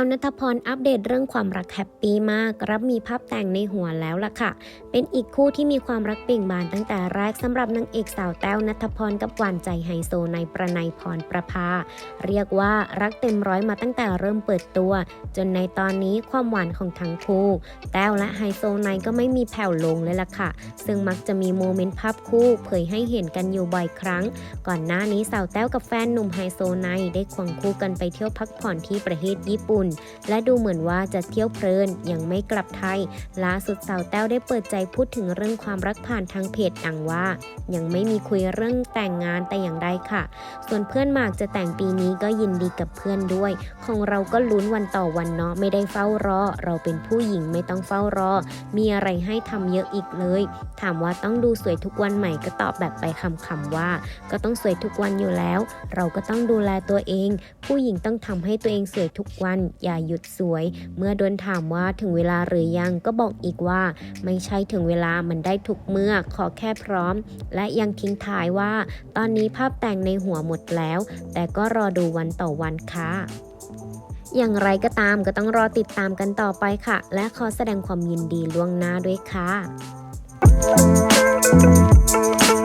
ต้วนัทพรอัปเดตเรื่องความรักแฮปปี้มาก รับมีภาพแต่งในหัวแล้วล่ะค่ะ เป็นอีกคู่ที่มีความรักเปล่งบานตั้งแต่แรกสำหรับนางเอกสาวแต้วนัทพรกับหวานใจไฮโซในประนัยพรประภา เรียกว่ารักเต็มร้อยมาตั้งแต่เริ่มเปิดตัว จนในตอนนี้ความหวานของทั้งคู่ แต้วและไฮโซไนก็ไม่มีแผ่วลงเลยล่ะค่ะ ซึ่งมักจะมีโมเมนต์ภาพคู่ เผยให้เห็นกันอยู่บ่อยครั้ง ก่อนหน้านี้สาวแต้วกับแฟนหนุ่มไฮโซไนได้ควงคู่กันไปเที่ยวพักผ่อนที่ประเทศญี่ปุ่นและดูเหมือนว่าจะเที่ยวเพลินยังไม่กลับไทยล่าสุดสาวแต้วได้เปิดใจพูดถึงเรื่องความรักผ่านทางเพจดังว่า ยังไม่มีคุยเรื่องแต่งงานแต่อย่างใดค่ะ ส่วนเพื่อนหมากจะแต่งปีนี้ก็ยินดีกับเพื่อนด้วย ของเราก็ลุ้นวันต่อวันเนาะไม่ได้เฝ้ารอ เราเป็นผู้หญิงไม่ต้องเฝ้ารอ มีอะไรให้ทำเยอะอีกเลย ถามว่าต้องดูสวยทุกวันใหม่ก็ตอบแบบไปคำๆว่า ก็ต้องสวยทุกวันอยู่แล้ว เราก็ต้องดูแลตัวเอง ผู้หญิงต้องทำให้ตัวเองสวยทุกวันอย่าหยุดสวย เมื่อโดนถามว่าถึงเวลาหรือยังก็บอกอีกว่า ไม่ใช่ถึงเวลามันได้ทุกเมื่อขอแค่พร้อม และยังทิ้งท้ายว่า ตอนนี้ภาพแต่งในหัวหมดแล้ว แต่ก็รอดูวันต่อวันค่ะอย่างไรก็ตามก็ต้องรอติดตามกันต่อไปค่ะ และขอแสดงความยินดีล่วงหน้าด้วยค่ะ Thank